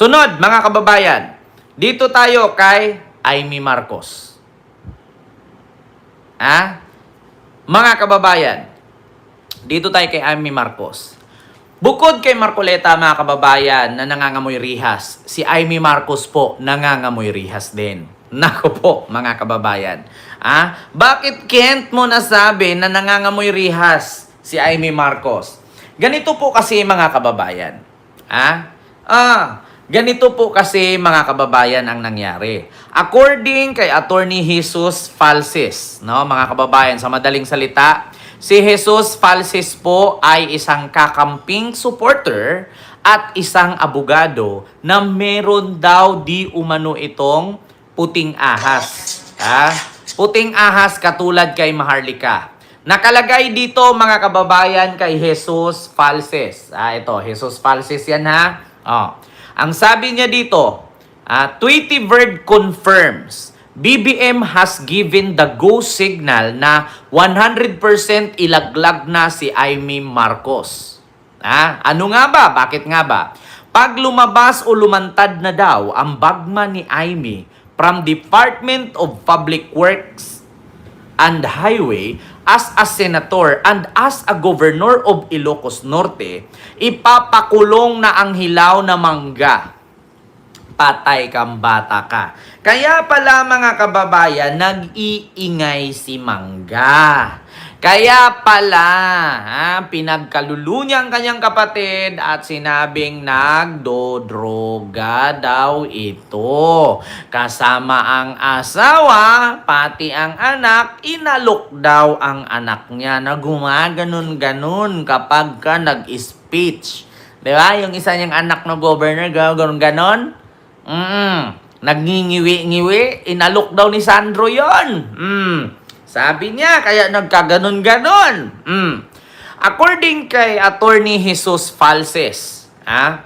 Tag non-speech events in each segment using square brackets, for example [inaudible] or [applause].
Sunod, mga kababayan. Dito tayo kay Amy Marcos. Ha? Mga kababayan, dito tayo kay Amy Marcos. Bukod kay Marcoleta, mga kababayan, na nangangamoy rihas, si Amy Marcos po nangangamoy rihas din. Nako po, mga kababayan. Ah, bakit Kent mo nasabi na nangangamoy rihas si Amy Marcos? Ganito po kasi mga kababayan. Ah, ah, ganito po kasi mga kababayan ang nangyari. According kay Attorney Jesus Falsis, no, mga kababayan, sa madaling salita, si Jesus Falsis po ay isang kakamping supporter at isang abogado na meron daw di umano itong puting ahas. Ha? Puting ahas katulad kay Maharlika. Nakalagay dito mga kababayan kay Jesus Falses. Ah, ito, Jesus Falses yan ha. Oh. Ang sabi niya dito, ah, Tweety Bird confirms BBM has given the go signal na 100% ilaglag na si Amy Marcos. Ah, ano nga ba? Bakit nga ba? Pag lumabas o lumantad na daw ang bagma ni Amy from Department of Public Works and Highway as a senator and as a governor of Ilocos Norte, ipapakulong na ang hilaw na mangga. Patay kang bata ka. Kaya pala mga kababayan, nag-iingay si Mangga. Kaya pala, ha, pinagkalulo niya ang kanyang kapatid at sinabing nagdodroga daw ito. Kasama ang asawa, pati ang anak, inalok daw ang anak niya na gumaganon-ganon kapag ka nag-speech. Di ba? Yung isa niyang anak na governor, ganon-ganon. Mm, nagngingiwi-ngiwi, inalok daw ni Sandro yon. Mm. Sabi niya, kaya nagkaganon-ganon. Mm. According kay Attorney Jesus Falses, ah,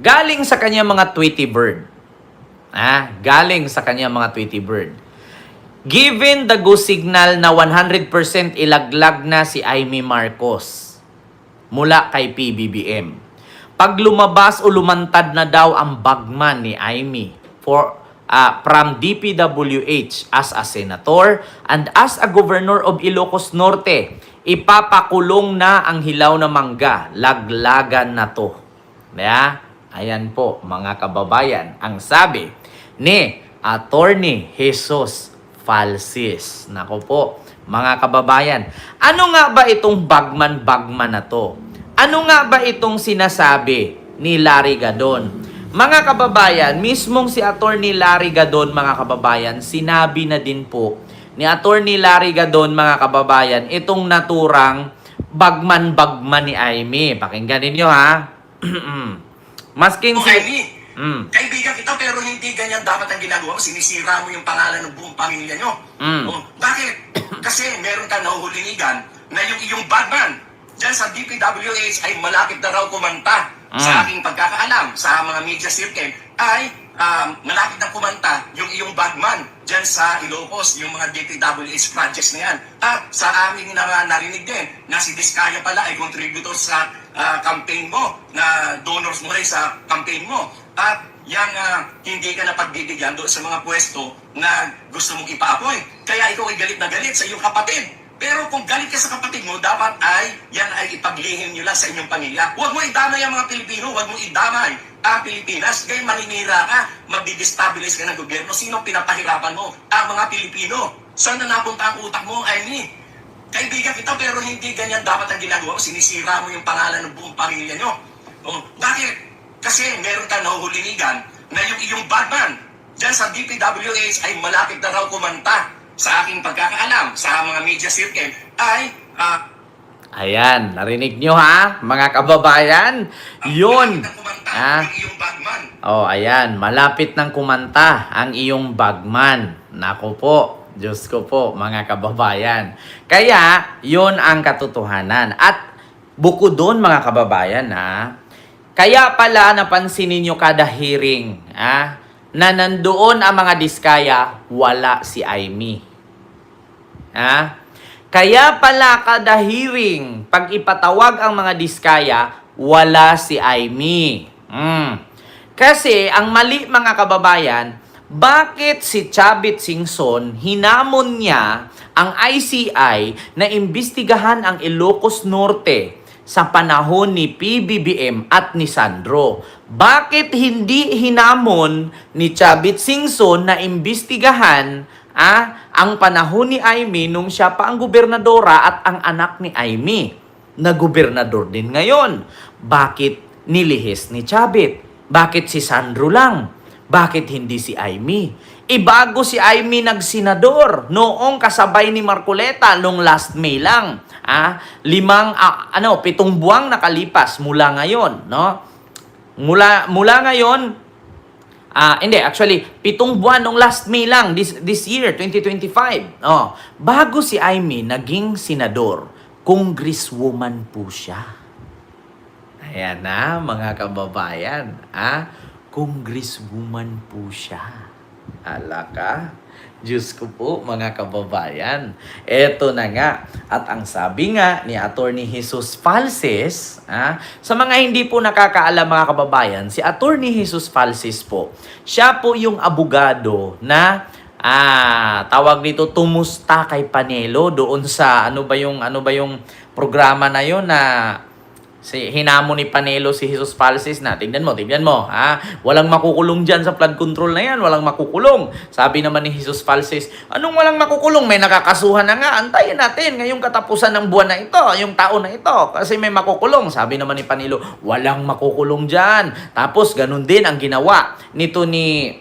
galing sa kanya mga Tweety Bird. Ah, galing sa kanya mga Tweety Bird. Given the go signal na 100% ilaglag na si Amy Marcos mula kay PBBM. Pag lumabas o lumantad na daw ang bagman ni Amy for ah, from DPWH as a senator and as a governor of Ilocos Norte, ipapakulong na ang hilaw na mangga. Laglagan na to. Yeah? Ayan po, mga kababayan, ang sabi ni Attorney Jesus Falsis. Nako po, mga kababayan. Ano nga ba itong bagman-bagman na to? Ano nga ba itong sinasabi ni Larry Gadon? Mga kababayan, mismong si Attorney Larry Gadon, mga kababayan, sinabi na din po ni Attorney Larry Gadon, mga kababayan, itong naturang bagman-bagman ni Amy. Pakinggan ninyo ha. [clears throat] Masking O si... Amy, Mm. kaibigan kita pero hindi ganyan dapat ang ginagawa mo. Sinisira mo yung pangalan ng buong pamilya nyo. Mm. O, bakit? [clears throat] Kasi meron ka nahuhulinigan na yung iyong bagman dyan sa DPWH ay malapit na raw kumanta Mm. sa aking pagkakaalam sa mga media circle ay um, malapit na kumanta yung iyong bagman dyan sa Ilocos, yung mga DPWH projects na yan. At sa aming na, narinig din na si Diskaya pala ay contributor sa ah, campaign mo, na donors mo rin sa campaign mo. At yang ah, hindi ka napagbibigyan doon sa mga pwesto na gusto mong ipaapoy. Kaya ikaw ay galit na galit sa iyong kapatid. Pero kung galit ka sa kapatid mo, dapat ay yan ay ipaglihim nyo lang sa inyong pamilya. Huwag mo idamay ang mga Pilipino, huwag mo idamay ang Pilipinas. Kaya maninira ka, magdi-destabilize ka ng gobyerno. Sino pinapahirapan mo? Ang mga Pilipino. Saan na napunta ang utak mo, Amy? Kaibigan kita pero hindi ganyan dapat ang ginagawa mo. Sinisira mo yung pangalan ng buong pamilya nyo. O, bakit? Kasi meron ka nahuhulinigan na yung iyong bagman dyan sa DPWH ay malapit na raw kumanta sa aking pagkakaalam sa mga media circle ay ah, Ayan, narinig nyo ha, mga kababayan? Yun. bagman. Oh, ayan, malapit ng kumanta ang iyong bagman. Nako po, Diyos ko po, mga kababayan. Kaya, yon ang katotohanan. At bukod doon, mga kababayan, ha, kaya pala napansin ninyo kada hearing, ha, na nandoon ang mga diskaya, wala si Amy. Ha? Kaya pala kada pag ipatawag ang mga diskaya, wala si Amy. Mm. Kasi ang mali mga kababayan, bakit si Chavit Singson hinamon niya ang ICI na imbestigahan ang Ilocos Norte sa panahon ni PBBM at ni Sandro? Bakit hindi hinamon ni Chavit Singson na imbestigahan ah, ang panahon ni Aimee nung siya pa ang gobernadora at ang anak ni Aimee na gobernador din ngayon? Bakit nilihis ni Chavit? Bakit si Sandro lang? Bakit hindi si Aimee? Ibago si Aimee nagsenador noong kasabay ni Marcoleta nung last May lang. Ah, limang ah, ano, pitong buwang nakalipas mula ngayon, no? Mula mula ngayon, Ah, hindi, actually, pitong buwan nung last May lang, this, this year, 2025. Oh, bago si Aimee naging senador, congresswoman po siya. Ayan na, mga kababayan. Ah, congresswoman po siya. Ala ka. Diyos ko po, mga kababayan. Eto na nga. At ang sabi nga ni Attorney Jesus Falses, ah, sa mga hindi po nakakaalam mga kababayan, si Attorney Jesus Falses po, siya po yung abogado na ah, tawag dito tumusta kay Panelo doon sa ano ba yung ano ba yung programa na yon na Si hinamo ni Panelo si Jesus Falsis na, tignan mo, tignan mo, ha? Walang makukulong dyan sa flood control na yan, walang makukulong. Sabi naman ni Jesus Falsis, anong walang makukulong? May nakakasuhan na nga, antayin natin ngayong katapusan ng buwan na ito, yung taon na ito, kasi may makukulong. Sabi naman ni Panelo, walang makukulong dyan. Tapos, ganun din ang ginawa nito ni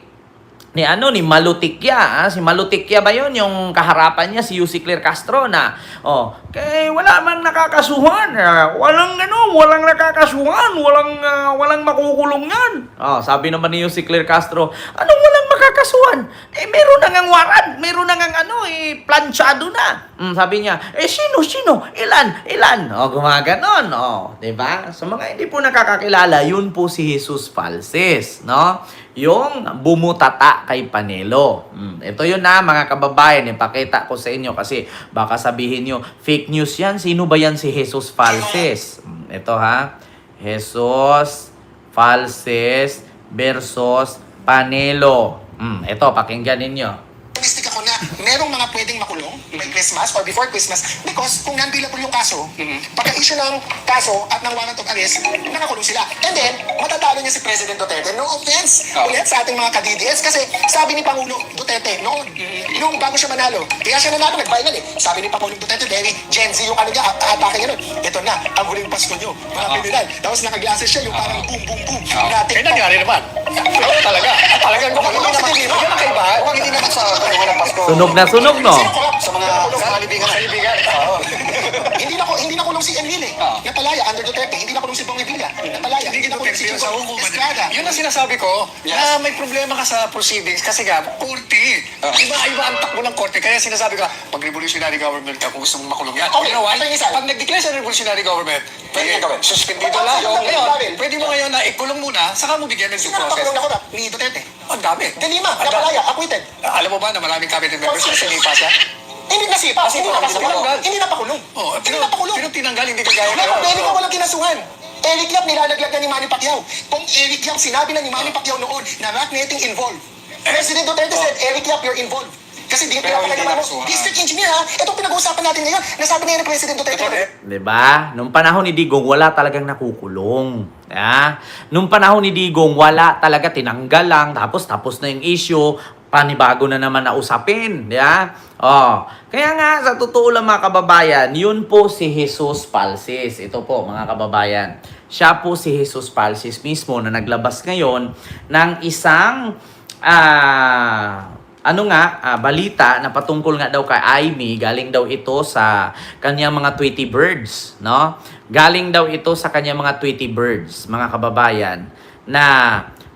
ni ano ni Malutikya ah? si Malutikya ba yon yung kaharapan niya si Yussi Claire Castro na oh kay wala man nakakasuhan ah, walang ano walang nakakasuhan walang ah, walang makukulong yan. Oh sabi naman ni Yussi Claire Castro anong walang makakasuhan? Eh meron na ngang warrant meron na ngang ano eh planchado na. Mm, sabi niya eh sino sino? Ilan ilan? Oh gumaganon oh di ba? Sa mga hindi po nakakakilala yun po si Jesus Falses no yung bumutata kay Panelo. Mm, ito yun na mga kababayan, ipakita ko sa inyo kasi baka sabihin nyo, fake news yan, sino ba yan si Jesus Falses? Mm, ito ha, Jesus Falses versus Panelo. Mm, ito, pakinggan ninyo. Ako na merong mga pwedeng makulong by Christmas or before Christmas because kung non-billable yung kaso, pagka-issue ng kaso at ng warrant of arrest, nakakulong sila. And then, matatalo niya si President Duterte. No offense ulit sa ating mga ka-DDS kasi sabi ni Pangulo Duterte noon, nung bago siya manalo, kaya siya nanalo, nag-viral eh. Sabi ni Pangulong Duterte, very Gen Z yung ano niya, atake niya nun. Ito na, ang huling Pasko niyo, mga kriminal. Tapos naka-glasses siya, yung parang boom, boom, boom. Eh, nangyari naman. [laughs] Oo, talaga. Talagang hindi naman, naman, mukhang mukhang hindi naman sa panahon ng. Sunog na sunog, no? Sa mga sa Yun ang sinasabi ko, Yes. na may problema ka sa proceedings kasi nga, korte. Iba, iba ang takbo ng korte. Kaya sinasabi ko, pag revolutionary government ka, kung gusto mong makulong yan. Okay, you know why? ito yung isa. Pag nag-declare sa revolutionary government, Pwede eh, gawin. suspendido lang. ito, Ngayon, pwede mo ngayon na ikulong muna, saka mo bigyan ng due Sino na process. pakulong na corrupt? Ni Duterte. Ang dami. Ang dami. napalaya, acquitted. Alam mo ba na maraming cabinet members na sinipa siya? Hindi na sipa, hindi na pakulong. tinanggal. Hindi na pakulong. Oh, Hindi pero, na pakulong. pero tinanggal, hindi kagaya Wala, ngayon. Eric Yap walang kinasuhan. Eric Yap nilalaglag na ni Manny Pacquiao. Kung Eric Yap sinabi na ni Manny Pacquiao noon na rat netting involved. President Duterte said, Eric Yap, you're involved. Kasi di Pero hindi pinapakalaman mo, district engineer ha, itong pinag-uusapan natin ngayon, nasabi na yan ng President Duterte. Ito, eh. 'Di ba? Nung panahon ni Digong wala talagang nakukulong. Ya? Nung panahon ni Digong wala talaga tinanggal lang tapos tapos na yung issue, panibago na naman na usapin, ya? Oh. Kaya nga sa totoo lang mga kababayan, yun po si Jesus Palsis. Ito po mga kababayan. Siya po si Jesus Palsis mismo na naglabas ngayon ng isang ah ano nga, ah, balita na patungkol nga daw kay Aimee, galing daw ito sa kanyang mga Tweety Birds, no? Galing daw ito sa kanyang mga Tweety Birds, mga kababayan, na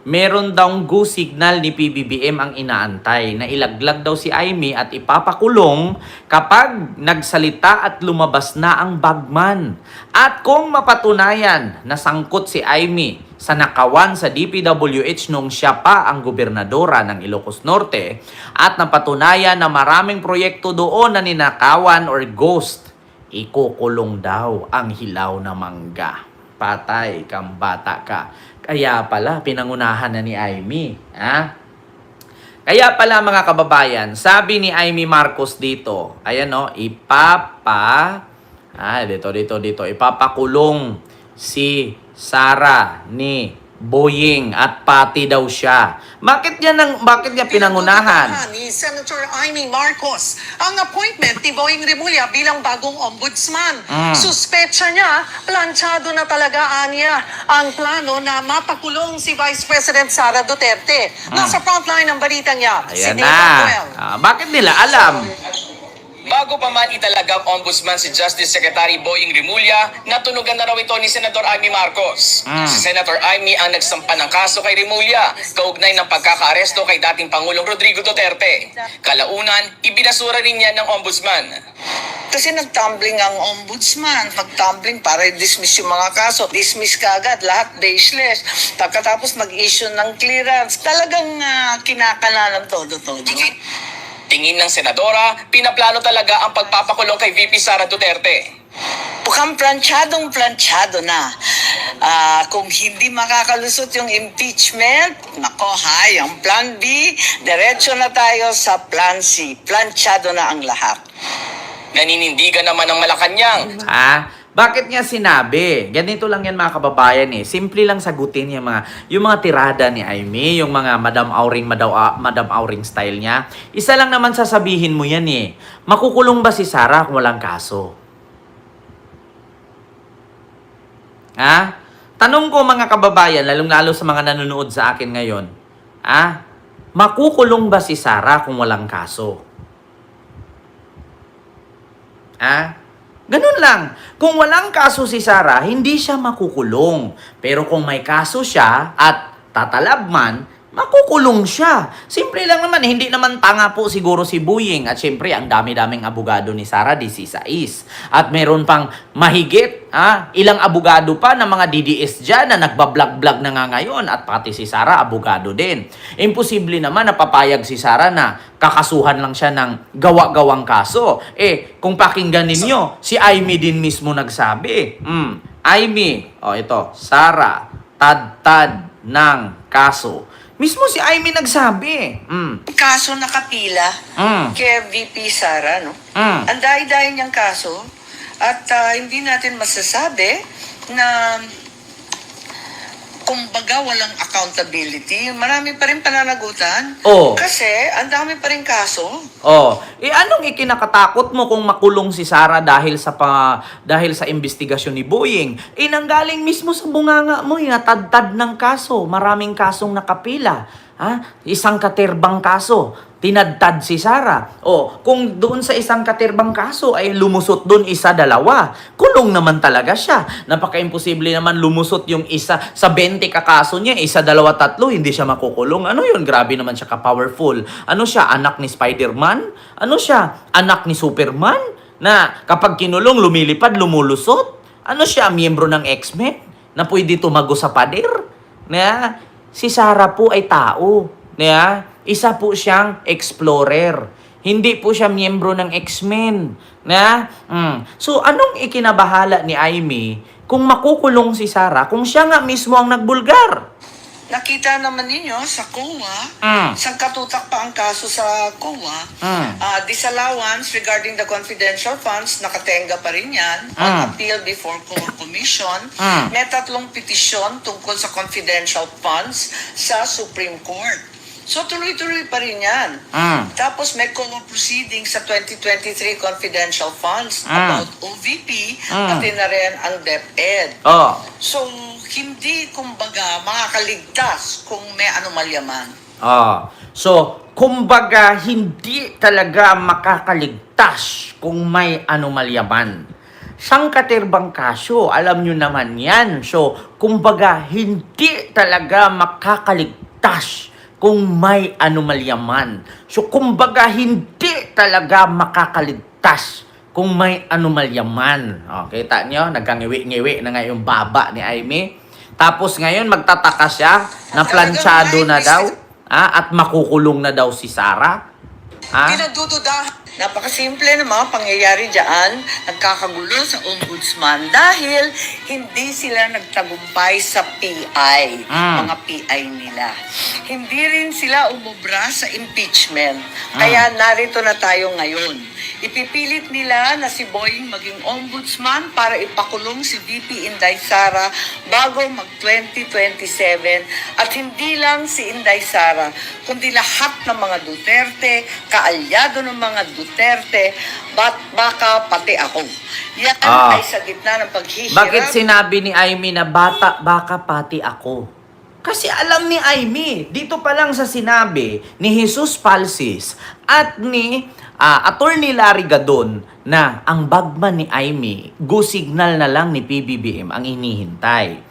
meron daw go signal ni PBBM ang inaantay na ilaglag daw si Aimee at ipapakulong kapag nagsalita at lumabas na ang bagman. At kung mapatunayan na sangkot si Aimee sa nakawan sa DPWH nung siya pa ang gobernadora ng Ilocos Norte at napatunayan na maraming proyekto doon na ninakawan or ghost, ikukulong daw ang hilaw na mangga. Patay kang bata ka. Kaya pala, pinangunahan na ni Amy. Ha? Kaya pala mga kababayan, sabi ni Amy Marcos dito, ayan no, ipapa, ah, dito, dito, dito, ipapakulong si Sara ni Boying at pati daw siya. Bakit niya nang bakit niya pinangunahan? Ni Senator Amy Marcos ang appointment ni Boying Remulla bilang bagong ombudsman. Mm. Suspecha niya, planchado na talaga niya ang plano na mapakulong si Vice President Sara Duterte. Nasa frontline ng balitang niya, si Mm. Ayan Dave na. Manuel. Ah, bakit nila alam? Bago pa man italagang ombudsman si Justice Secretary Boying Rimulya, natunugan na raw ito ni Senator Amy Marcos. Mm. Si Senator Amy ang nagsampa ng kaso kay Rimulya, kaugnay ng pagkakaaresto kay dating Pangulong Rodrigo Duterte. Kalaunan, ibinasura rin niya ng ombudsman. Kasi nag-tumbling ang ombudsman. Pag-tumbling, para i-dismiss yung mga kaso. Dismiss ka agad, lahat baseless. Pagkatapos mag-issue ng clearance, talagang uh, kinakala ng todo-todo. Tingin ng senadora, pinaplano talaga ang pagpapakulong kay VP Sara Duterte. Mukhang planchadong planchado na. Ah, kung hindi makakalusot yung impeachment, nako hay, ang plan B, diretso na tayo sa plan C. Planchado na ang lahat. Naninindigan naman ng Malacanang. Ha? Bakit niya sinabi? Ganito lang yan mga kababayan eh. Simple lang sagutin yung mga, yung mga tirada ni Aimee, yung mga Madam Auring, Madam, Madam Auring style niya. Isa lang naman sasabihin mo yan eh. Makukulong ba si Sarah kung walang kaso? Ha? Tanong ko mga kababayan, lalong-lalo sa mga nanonood sa akin ngayon, ha? Makukulong ba si Sarah kung walang kaso? Ha? Ganun lang. Kung walang kaso si Sarah, hindi siya makukulong. Pero kung may kaso siya at tatalab man, makukulong siya. Simple lang naman, hindi naman tanga po siguro si Buying. At syempre, ang dami-daming abogado ni Sarah, di si Sais. At meron pang mahigit, ha? ilang abogado pa ng mga DDS dyan na nagbablog-blog na nga ngayon. At pati si Sarah, abogado din. Imposible naman na papayag si Sarah na kakasuhan lang siya ng gawa-gawang kaso. Eh, kung pakinggan ninyo, si Aimee din mismo nagsabi. Hmm, Aimee, oh ito, Sarah, tad-tad ng kaso. Mismo si Aimee nagsabi. Hmm, Kaso nakapila hmm, kay VP Sara, no? hmm. Ang dahil-dahil niyang kaso at ah, hindi natin masasabi na kumbaga walang accountability. Marami pa rin pananagutan. Oo. Kasi ang dami pa rin kaso. Oh, eh anong ikinakatakot mo kung makulong si Sarah dahil sa pa, dahil sa investigasyon ni Boeing? Eh nanggaling mismo sa bunganga mo, yung tad ng kaso, maraming kasong nakapila. Ha? Isang katerbang kaso, tinadtad si Sarah. O, kung doon sa isang katerbang kaso ay lumusot doon isa, dalawa, kulong naman talaga siya. Napaka-imposible naman lumusot yung isa sa 20 kakaso niya, isa, dalawa, tatlo, hindi siya makukulong. Ano yun? Grabe naman siya ka-powerful. Ano siya? Anak ni Spider-Man? Ano siya? Anak ni Superman? Na kapag kinulong, lumilipad, lumulusot? Ano siya? Miyembro ng X-Men? Na pwede tumago sa pader? Na si Sarah po ay tao. Na isa po siyang explorer. Hindi po siya miyembro ng X-Men. Na? Mm. So, anong ikinabahala ni Aimee kung makukulong si Sarah kung siya nga mismo ang nagbulgar? Nakita naman ninyo sa COA, Mm. sa katutak pa ang kaso sa COA, Mm. ah, disallowance regarding the confidential funds, nakatenga pa rin yan, Mm. on appeal before COA Commission. Mm. May tatlong petisyon tungkol sa confidential funds sa Supreme Court. So tuloy-tuloy pa rin yan. Mm. Tapos may COA proceeding sa 2023 confidential funds Mm. about OVP, Mm. pati na rin ang DepEd. Oh. So, hindi kumbaga makakaligtas kung may anomalya man. Ah, so, kumbaga, hindi talaga makakaligtas kung may anomalyaman. Sang katerbang kaso, alam nyo naman yan. So, kumbaga, hindi talaga makakaligtas kung may anomalyaman. So, kumbaga, hindi talaga makakaligtas kung may anomalyaman. O, kita nyo, nagkangiwi-ngiwi na nga yung baba ni Aimee. Tapos ngayon, magtataka siya na planchado na daw. Ah, at makukulong na daw si Sarah. Ah? Pinadududahan Napakasimple ng mga pangyayari dyan, nagkakagulo sa ombudsman dahil hindi sila nagtagumpay sa PI, Mm. mga PI nila. Hindi rin sila umubra sa impeachment. Kaya narito na tayo ngayon. Ipipilit nila na si Boying maging ombudsman para ipakulong si VP Inday Sara bago mag 2027 at hindi lang si Inday Sara kundi lahat ng mga Duterte, kaalyado ng mga Duterte, bat baka pati ako. Yan Ah. ay sa gitna ng paghihirap. Bakit sinabi ni Aimee na bata, baka pati ako? Kasi alam ni Aimee, dito pa lang sa sinabi ni Jesus Palsis at ni ah, Attorney Larry Gadon na ang bagman ni Aimee, go signal na lang ni PBBM ang inihintay.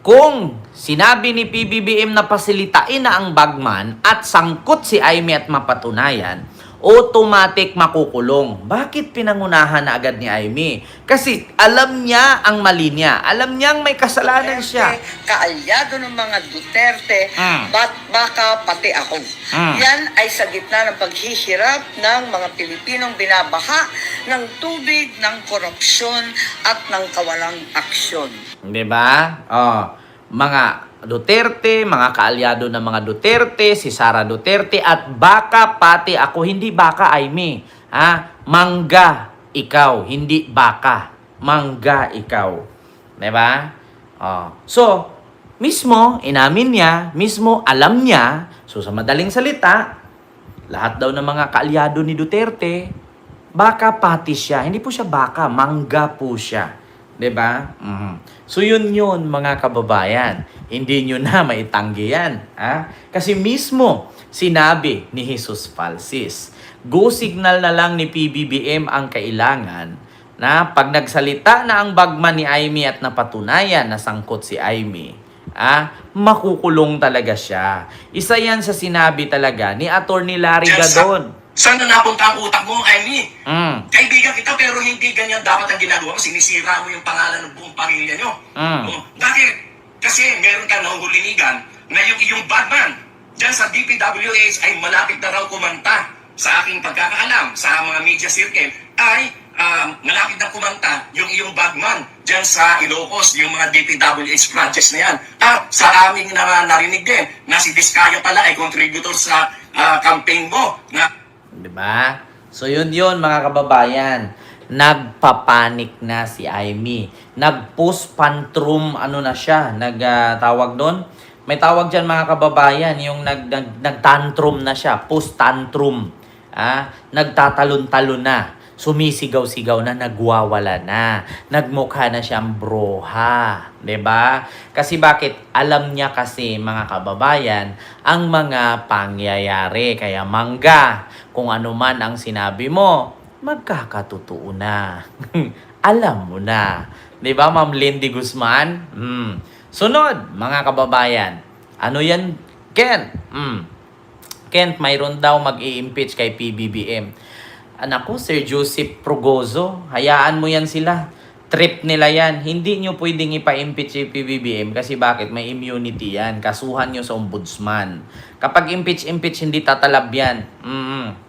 Kung sinabi ni PBBM na pasilitain na ang bagman at sangkot si Aimee at mapatunayan, automatic makukulong. Bakit pinangunahan na agad ni Aimee? Kasi alam niya ang mali niya. Alam niyang may kasalanan siya. Duterte, kaalyado ng mga Duterte, Mm. bat baka pati ako. Mm. Yan ay sa gitna ng paghihirap ng mga Pilipinong binabaha ng tubig, ng korupsyon at ng kawalang aksyon. Di ba? Oh, mga Duterte, mga kaalyado ng mga Duterte, si Sara Duterte, at baka pati ako, hindi baka, Aimee. Ha? Mangga, ikaw, hindi baka. Mangga, ikaw. Di ba? Oh. So, mismo, inamin niya, mismo, alam niya, so sa madaling salita, lahat daw ng mga kaalyado ni Duterte, baka pati siya. Hindi po siya baka, mangga po siya. 'Di ba? Mhm. So yun yun mga kababayan. Hindi nyo na [laughs] maitanggi yan. Ha? Kasi mismo sinabi ni Jesus Falsis, go signal na lang ni PBBM ang kailangan na pag nagsalita na ang bagman ni Aimee at napatunayan na sangkot si Aimee, ah, makukulong talaga siya. Isa yan sa sinabi talaga ni Attorney Larry Gadon. Saan na napunta ang utak mo, Amy? Mm. Kaibigan kita pero hindi ganyan dapat ang ginagawa mo. Sinisira mo yung pangalan ng buong pamilya nyo. Mm. Oh, Bakit? Kasi meron ka nahuhulinigan na yung iyong bagman dyan sa DPWH ay malapit na raw kumanta sa aking pagkakaalam sa mga media circle ay um, malapit na kumanta yung iyong bagman dyan sa Ilocos, yung mga DPWH projects na yan. At sa aming na, narinig din na si Vizcaya pala ay contributor sa ah, campaign mo na 'Di ba? So yun yun mga kababayan. Nagpapanik na si Aimee. Nag-post pantrum ano na siya, nagtawag doon. May tawag diyan mga kababayan, yung nag, nag nagtantrum na siya, post tantrum. Ah, nagtatalon-talon na. Sumisigaw-sigaw na, nagwawala na. Nagmukha na siyang broha. ba? Kasi bakit? Alam niya kasi mga kababayan ang mga pangyayari. Kaya mangga, kung ano man ang sinabi mo, magkakatotoo na. [laughs] Alam mo na. ba, Ma'am Lindy Guzman? Mm. Sunod, mga kababayan. Ano yan, Ken? Mm. Kent, mayroon daw mag-i-impeach kay PBBM. Anak ko, Sir Joseph Progozo, hayaan mo yan sila. Trip nila yan. Hindi nyo pwedeng ipa-impeach si PBBM kasi bakit? May immunity yan. Kasuhan nyo sa ombudsman. Kapag impeach-impeach, hindi tatalab yan. Mm